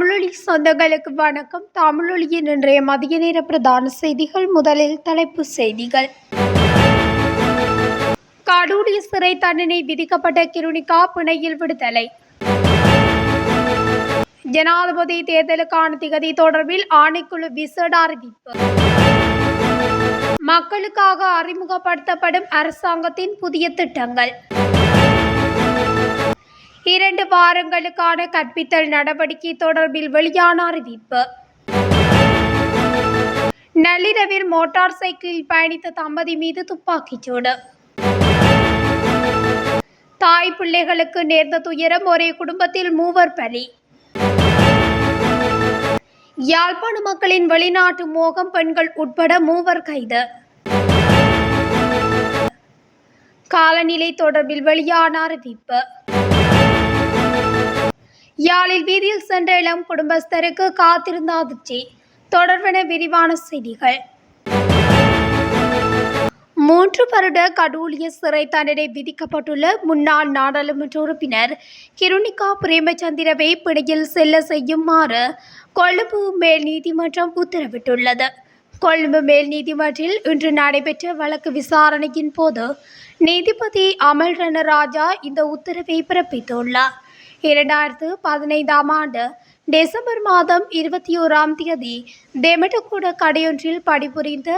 தமிழொலி சொந்தங்களுக்கு வணக்கம். தமிழொலியின் இன்றைய மதிய நேர பிரதான செய்திகள் முதலில் தலைப்பு செய்திகள். கடூடிய சிறை தண்டனை விதிக்கப்பட்ட கிருணிகா பிணையில் விடுதலை. ஜனாதிபதி தேர்தலுக்கான திகதி தொடர்பில் ஆணைக்குழு விசேட அறிவிப்பு. மக்களுக்காக அறிமுகப்படுத்தப்படும் அரசாங்கத்தின் புதிய திட்டங்கள். இரண்டு வாரங்களுக்கான கற்பித்தல் நடவடிக்கை தொடர்பில் வெளியான அறிவிப்பு நள்ளிரவில் மோட்டார் சைக்கிளில் பயணித்த தம்பதி மீது துப்பாக்கிச்சூடு தாய் பிள்ளைகளுக்கு நேர்ந்த துயரம் ஒரே குடும்பத்தில் மூவர் பலி. யாழ்ப்பாண மக்களின் வெளிநாட்டு மோகம் பெண்கள் உட்பட மூவர் கைது. காலநிலை தொடர்பில் வெளியான அறிவிப்பு யாழில் வீதியில் சென்ற இளம் குடும்பஸ்தருக்கு காத்திருந்த அதிர்ச்சி. தொடர்பென விரிவான செய்திகள். மூன்று வருட கடூழிய சிறை தண்டனை விதிக்கப்பட்டுள்ள முன்னாள் நாடாளுமன்ற உறுப்பினர் கிருணிகா பிரேமச்சந்திரவை பிணையில் செல்ல செய்யுமாறு கொழும்பு மேல் நீதிமன்றம் உத்தரவிட்டுள்ளது. கொழும்பு மேல் நீதிமன்றில் இன்று நடைபெற்ற வழக்கு விசாரணையின் போது நீதிபதி அமல் ரணராஜா இந்த உத்தரவை பிறப்பித்துள்ளார். இரண்டாயிரத்து பதினைந்தாம் ஆண்டு டிசம்பர் மாதம் இருபத்தி ஓராம் தேதி தெமட்டகுட கடையொன்றில் பணிபுரிந்த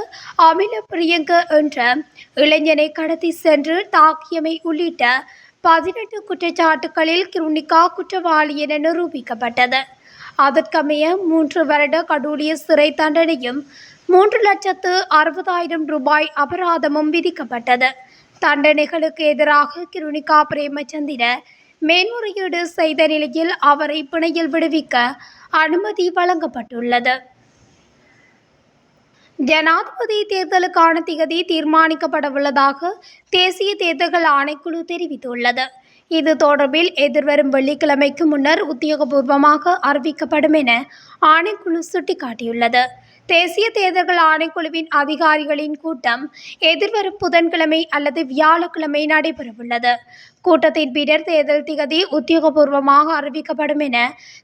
அமில பிரியங்க என்ற இளைஞனை கடத்தி சென்று தாக்கியமை உள்ளிட்ட பதினெட்டு குற்றச்சாட்டுகளில் கிருணிகா குற்றவாளி என நிரூபிக்கப்பட்டது. அதற்கமைய மூன்று வருட கடூழிய சிறை தண்டனையும் மூன்று லட்சத்து அறுபதாயிரம் ரூபாய் அபராதமும் விதிக்கப்பட்டது. தண்டனைகளுக்கு எதிராக கிருணிகா பிரேமச்சந்திர மேன்முறையீடு செய்த நிலையில் அவரை பிணையில் விடுவிக்க அனுமதி வழங்கப்பட்டுள்ளது. ஜனாதிபதி தேர்தலுக்கான திகதி தீர்மானிக்கப்படவுள்ளதாக தேசிய தேர்தல்கள் ஆணைக்குழு தெரிவித்துள்ளது. இது தொடர்பில் எதிர்வரும் வெள்ளிக்கிழமைக்கு முன்னர் உத்தியோகபூர்வமாக அறிவிக்கப்படும் என ஆணைக்குழு சுட்டிக்காட்டியுள்ளது. தேசிய தேர்தல்கள் ஆணைக்குழுவின் அதிகாரிகளின் கூட்டம் எதிர்வரும் புதன்கிழமை அல்லது வியாழக்கிழமை நடைபெறவுள்ளது. கூட்டத்தின் பின்னர் தேர்தல் திகதி உத்தியோகபூர்வமாக அறிவிக்கப்படும் என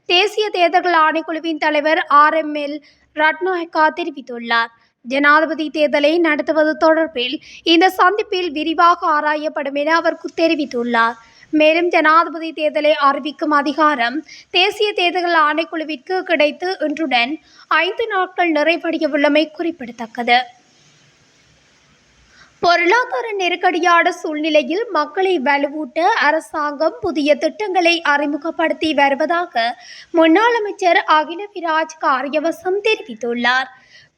தேசிய தேர்தல்கள் ஆணைக்குழுவின் தலைவர் ஆர் எம் எல் ரட்நாயக்கா தெரிவித்துள்ளார். ஜனாதிபதி தேர்தலை நடத்துவது தொடர்பில் இந்த சந்திப்பில் விரிவாக ஆராயப்படும் என அவர் தெரிவித்துள்ளார். மேலும் ஜனாதிபதி தேர்தலை அறிவிக்கும் அதிகாரம் தேசிய தேர்தல் ஆணைக்குழுவிற்கு கிடைத்து இன்றுடன் ஐந்து நாட்கள் நிறைவடையவுள்ளமை குறிப்பிடத்தக்கது. பொருளாதார நெருக்கடியான சூழ்நிலையில் மக்களை வலுவூட்ட அரசாங்கம் புதிய திட்டங்களை அறிமுகப்படுத்தி வருவதாக முன்னாள் அமைச்சர் அகிலவிராஜ் காரியவசம் தெரிவித்துள்ளார்.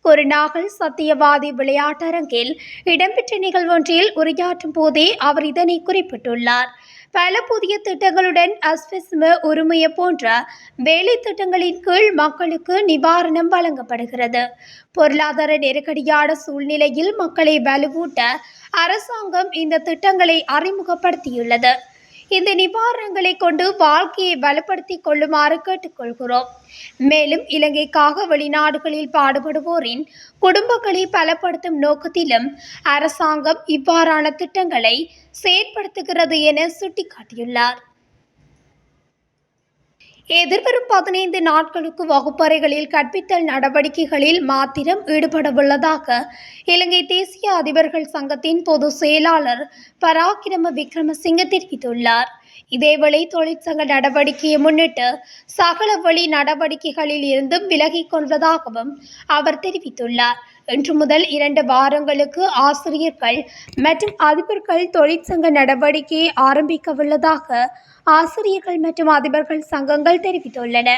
கொருநாகல் சத்தியவாதி விளையாட்டரங்கில் இடம்பெற்ற நிகழ்வொன்றில் உரையாற்றும் போதே அவர் இதனை குறிப்பிட்டுள்ளார். பல புதிய திட்டங்களுடன் அஸ்விஸ்ம உரிமைய போன்ற வேலை திட்டங்களின் கீழ் மக்களுக்கு நிவாரணம் வழங்கப்படுகிறது. பொருளாதார நெருக்கடியான சூழ்நிலையில் மக்களை வலுவூட்ட அரசாங்கம் இந்த திட்டங்களை அறிமுகப்படுத்தியுள்ளது. இந்த நிவாரணங்களை கொண்டு வாழ்க்கையை பலப்படுத்தி கொள்ளுமாறு கேட்டுக்கொள்கிறோம். மேலும் இலங்கைக்காக வெளிநாடுகளில் பாடுபடுவோரின் குடும்பங்களை பலப்படுத்தும் நோக்கத்திலும் அரசாங்கம் இவ்வாறான திட்டங்களை செயற்படுத்துகிறது என சுட்டிக்காட்டியுள்ளார். எதிர்வரும் பதினைந்து நாட்களுக்கு வகுப்பறைகளில் கற்பித்தல் நடவடிக்கைகளில் மாத்திரம் ஈடுபடவுள்ளதாக இலங்கை தேசிய அதிபர்கள் சங்கத்தின் பொதுச் செயலாளர் பராக்கிரம விக்ரமசிங்க தெரிவித்துள்ளார். இதேவேளை தொழிற்சங்க நடவடிக்கையை முன்னிட்டு சகல வழி நடவடிக்கைகளில் இருந்தும் விலகிக் கொள்வதாகவும் அவர் தெரிவித்துள்ளார். இன்று முதல் இரண்டு வாரங்களுக்கு ஆசிரியர்கள் மற்றும் அதிபர்கள் தொழிற்சங்க நடவடிக்கையை ஆரம்பிக்கவுள்ளதாக ஆசிரியர்கள் மற்றும் அதிபர்கள் சங்கங்கள் தெரிவித்துள்ளன.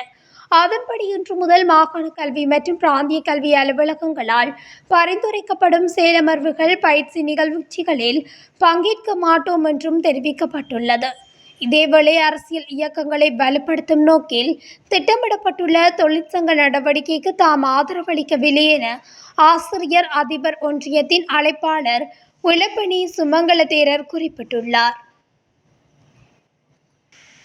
அதன்படி இன்று முதல் மாகாண கல்வி மற்றும் பிராந்திய கல்வி அலுவலகங்களால் பரிந்துரைக்கப்படும் செயலமர்வுகள் பயிற்சி நிகழ்ச்சிகளில் பங்கேற்க மாட்டோம் என்றும் தெரிவிக்கப்பட்டுள்ளது. இதேவேளை அரசியல் இயக்கங்களை வலுப்படுத்தும் நோக்கில் திட்டமிடப்பட்டுள்ள தொழிற்சங்க நடவடிக்கைக்கு தாம் ஆதரவளிக்கவில்லை என ஆசிரியர் அதிபர் ஒன்றியத்தின் அழைப்பாளர் உலப்பணி சுமங்கல தேரர் குறிப்பிட்டுள்ளார்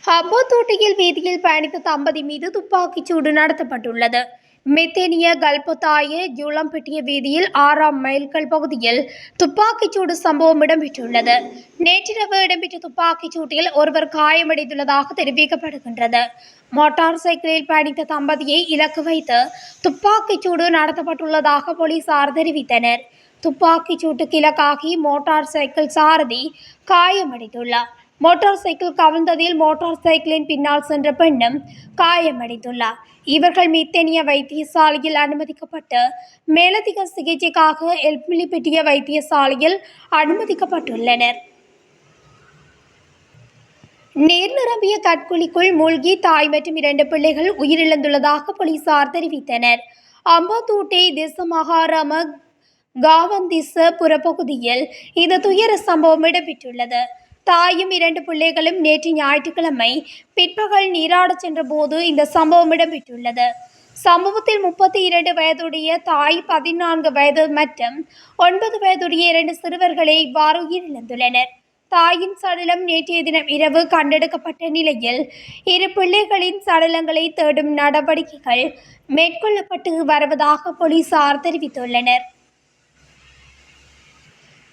ஹப்போத்தோட்டையில் வீதியில் பயணித்த தம்பதி மீது துப்பாக்கிச் சூடு நடத்தப்பட்டுள்ளது. மெத்தேனிய கல்பத்தாய ஜூலம்பெட்டிய வீதியில் ஆறாம் மைல்கள் பகுதியில் துப்பாக்கிச்சூடு சம்பவம் இடம்பெற்றுள்ளது. நேற்றிரவு இடம்பெற்ற துப்பாக்கிச் சூட்டில் ஒருவர் காயமடைந்துள்ளதாக தெரிவிக்கப்படுகின்றது. மோட்டார் சைக்கிளில் பயணித்த தம்பதியை இலக்கு வைத்து துப்பாக்கிச்சூடு நடத்தப்பட்டுள்ளதாக போலீசார் தெரிவித்தனர். துப்பாக்கிச்சூட்டுக்கு இலக்காகி மோட்டார் சைக்கிள் சாரதி காயமடைந்துள்ளார். மோட்டார் சைக்கிள் கவிழ்ந்ததில் மோட்டார் சைக்கிளின் பின்னால் சென்ற பெண்ணும் காயமடைந்துள்ளார். இவர்கள் மித்தனிய வைத்தியசாலையில் அனுமதிக்கப்பட்டு மேலதிக சிகிச்சைக்காக எல்பிலிப்பட்டிய வைத்தியசாலையில் அனுமதிக்கப்பட்டுள்ளனர். நீர் நிரம்பிய கற்குழிக்குள் மூழ்கி தாய் மற்றும் இரண்டு பிள்ளைகள் உயிரிழந்துள்ளதாக போலீசார் தெரிவித்தனர். அம்பாத்தூட்டை திசமகாராம காவந்திச புறப்பகுதியில் இந்த துயர சம்பவம் இடம்பெற்றுள்ளது. தாயும் இரண்டு பிள்ளைகளும் நேற்று ஞாயிற்றுக்கிழமை பிற்பகல் நீராடச் சென்றபோது இந்த சம்பவம் இடம்பெற்றுள்ளது. சம்பவத்தில் முப்பத்தி இரண்டு வயதுடைய தாய் பதினான்கு வயது மற்றும் ஒன்பது வயதுடைய இரண்டு சிறுவர்களை இவ்வாறு உயிரிழந்துள்ளனர். தாயின் சடலம் நேற்றைய தினம் இரவு கண்டெடுக்கப்பட்ட நிலையில் இரு பிள்ளைகளின் சடலங்களை தேடும் நடவடிக்கைகள் மேற்கொள்ளப்பட்டு வருவதாக போலீசார் தெரிவித்துள்ளனர்.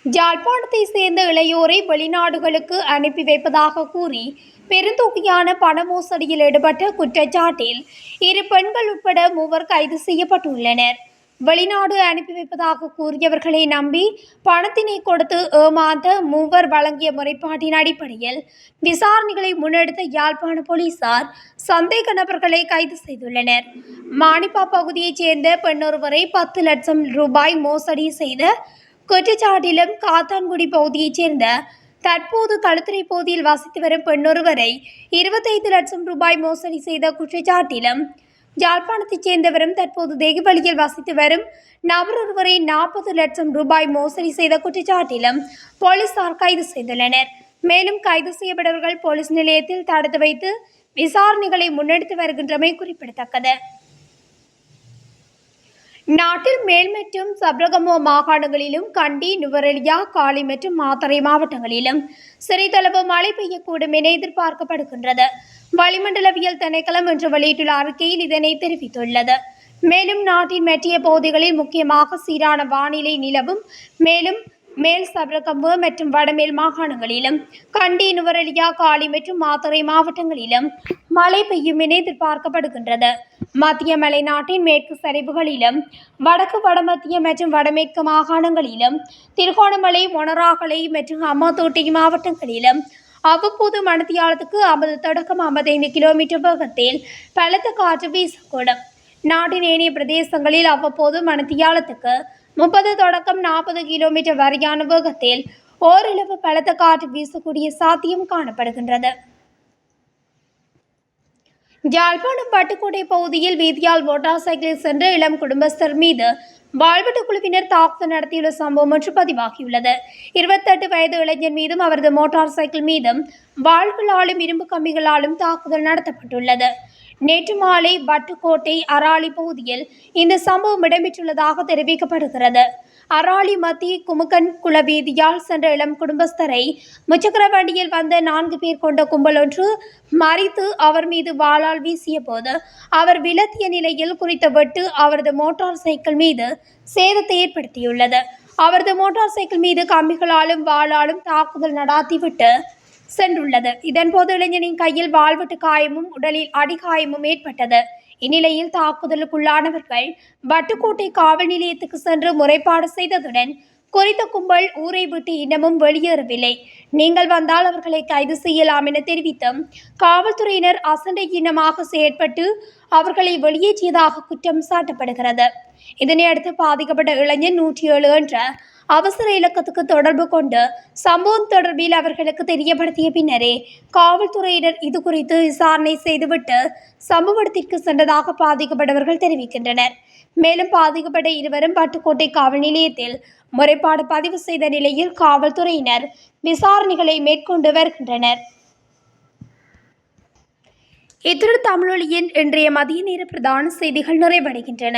யாழ்ப்பாணத்தை சேர்ந்த இளையோரை வெளிநாடுகளுக்கு அனுப்பி வைப்பதாக கூறி பெருந்தொகையான பண மோசடியில் ஈடுபட்ட குற்றச்சாட்டில் இரு பெண்கள் உட்பட மூவர் கைது செய்யப்பட்டுள்ளனர். வெளிநாடு அனுப்பி வைப்பதாக கூறியவர்களை நம்பி பணத்தினை கொடுத்து ஏமாந்த மூவர் வழங்கிய முறைப்பாட்டின் அடிப்படையில் விசாரணைகளை முன்னெடுத்த யாழ்ப்பாண போலீசார் சந்தேக நபர்களை கைது செய்துள்ளனர். மானிப்பா பகுதியைச் சேர்ந்த பெண்ணொருவரை பத்து லட்சம் ரூபாய் மோசடி செய்த குற்றச்சாட்டிலும் காத்தான்குடி பகுதியைச் சேர்ந்த தற்போது களுத்துறை பகுதியில் வசித்து வரும் பெண்ணொருவரை இருபத்தைந்து லட்சம் ரூபாய் மோசடி செய்த குற்றச்சாட்டிலும் யாழ்ப்பாணத்தைச் சேர்ந்தவரும் தற்போது தேகுவழியில் வசித்து வரும் நபர் ஒருவரை நாற்பது லட்சம் ரூபாய் மோசடி செய்த குற்றச்சாட்டிலும் போலீசார் கைது செய்துள்ளனர். மேலும் கைது செய்யப்பட்டவர்கள் போலீஸ் நிலையத்தில் தடுத்து வைத்து விசாரணைகளை முன்னெடுத்து வருகின்றமை குறிப்பிடத்தக்கது. நாட்டில் மேல் மற்றும் சப்ரகமோ மாகாணங்களிலும் கண்டி நுவரெலியா காலி மற்றும் மாத்தறை மாவட்டங்களிலும் சிறிதளவு மழை பெய்யக்கூடும் என எதிர்பார்க்கப்படுகின்றது. வளிமண்டலவியல் திணைக்களம் என்று வெளியிட்டுள்ள அறிக்கையில் இதனை தெரிவித்துள்ளது. மேலும் நாட்டின் மற்றிய பகுதிகளில் முக்கியமாக சீரான வானிலை நிலவும் மேலும் மேல் சபரகம்பு மற்றும் வடமேல் மாகாணங்களிலும் கண்டி நுவரெலியா காலி மற்றும் மாத்தறை மாவட்டங்களிலும் மழை பெய்யும் என எதிர்பார்க்கப்படுகின்றது. மத்திய மலைநாட்டின் மேற்கு சரிவுகளிலும் வடக்கு வடமத்திய மற்றும் வடமேற்கு மாகாணங்களிலும் திருகோணமலை மொனராகலை மற்றும் அம்மாத்தோட்டை மாவட்டங்களிலும் அவ்வப்போது மணத்தியாலத்துக்கு ஐம்பது தொடக்கம் ஐம்பத்தைந்து கிலோமீட்டர் வேகத்தில் பலத்த காற்று வீசக்கூடும். நாட்டின் ஏனைய பிரதேசங்களில் அவ்வப்போது மணத்தியாலத்துக்கு முப்பது தொடக்கம் நாற்பது கிலோமீட்டர் வரையான வேகத்தில் ஓரளவு பலத்த காற்று வீசக்கூடிய சாத்தியம் காணப்படுகின்றது. யாழ்ப்பாணம் பட்டுக்கோட்டை பகுதியில் வீதியால் மோட்டார் சைக்கிளில் சென்ற இளம் குடும்பஸ்தர் மீது வாழ்வெட்டு குழுவினர் தாக்குதல் நடத்தியுள்ள சம்பவம் ஒன்று பதிவாகியுள்ளது. இருபத்தெட்டு வயது இளைஞர் மீதும் அவரது மோட்டார் சைக்கிள் மீதும் வாழ்களாலும் இரும்பு கம்பிகளாலும் தாக்குதல் நடத்தப்பட்டுள்ளது. நேற்று மாலை வட்டுக்கோட்டை அராளி பகுதியில் இந்த சம்பவம் இடம்பெற்றுள்ளதாக தெரிவிக்கப்படுகிறது. அராளி மத்திய குமுக்கன் குள வீதியால் சென்ற இளம் குடும்பஸ்தரை முச்சக்கர வண்டியில் வந்த நான்கு பேர் கொண்ட கும்பல் ஒன்று மறித்து அவர் மீது வாளால் வீசிய போது அவர் விலத்திய நிலையில் குறித்த வெட்டு அவரது மோட்டார் சைக்கிள் மீது சேதத்தை ஏற்படுத்தியுள்ளது. அவரது மோட்டார் சைக்கிள் மீது கம்பிகளாலும் வாளாலும் தாக்குதல் நடாத்திவிட்டு சென்றுள்ளது. இதன்போது இளைஞனின் கையில் வாழ்வெட்டு காயமும் உடலில் அடிகாயமும் ஏற்பட்டது. இந்நிலையில் தாக்குதலுக்குள்ளானவர்கள் வட்டுக்கோட்டை காவல் நிலையத்துக்கு சென்று முறைப்பாடு செய்ததுடன் குறித்த கும்பல் ஊரை விட்டு இன்னமும் வெளியேறவில்லை. நீங்கள் வந்தால் அவர்களை கைது செய்யலாம் என தெரிவித்தும் காவல்துறையினர் அசண்டை இனமாக செயற்பட்டு அவர்களை வெளியேற்றியதாக குற்றம் சாட்டப்படுகிறது. இதனையடுத்து பாதிக்கப்பட்ட இளைஞன் நூற்றி ஏழு என்ற அவசர இலக்கத்துக்கு தொடர்பு கொண்டு சம்பவம் தொடர்பில் அவர்களுக்கு தெரியப்படுத்திய பின்னரே காவல்துறையினர் இது குறித்து விசாரணை செய்துவிட்டு சம்பவ இடத்திற்கு சென்றதாக பாதிக்கப்பட்டவர்கள் தெரிவிக்கின்றனர். மேலும் பாதிக்கப்பட்ட இருவரும் பட்டுக்கோட்டை காவல் நிலையத்தில் முறைப்பாடு பதிவு செய்த நிலையில் காவல்துறையினர் விசாரணைகளை மேற்கொண்டு வருகின்றனர். இத்துடன் தமிழொலியின் இன்றைய மதிய நேர பிரதான செய்திகள் நிறைவடைகின்றன.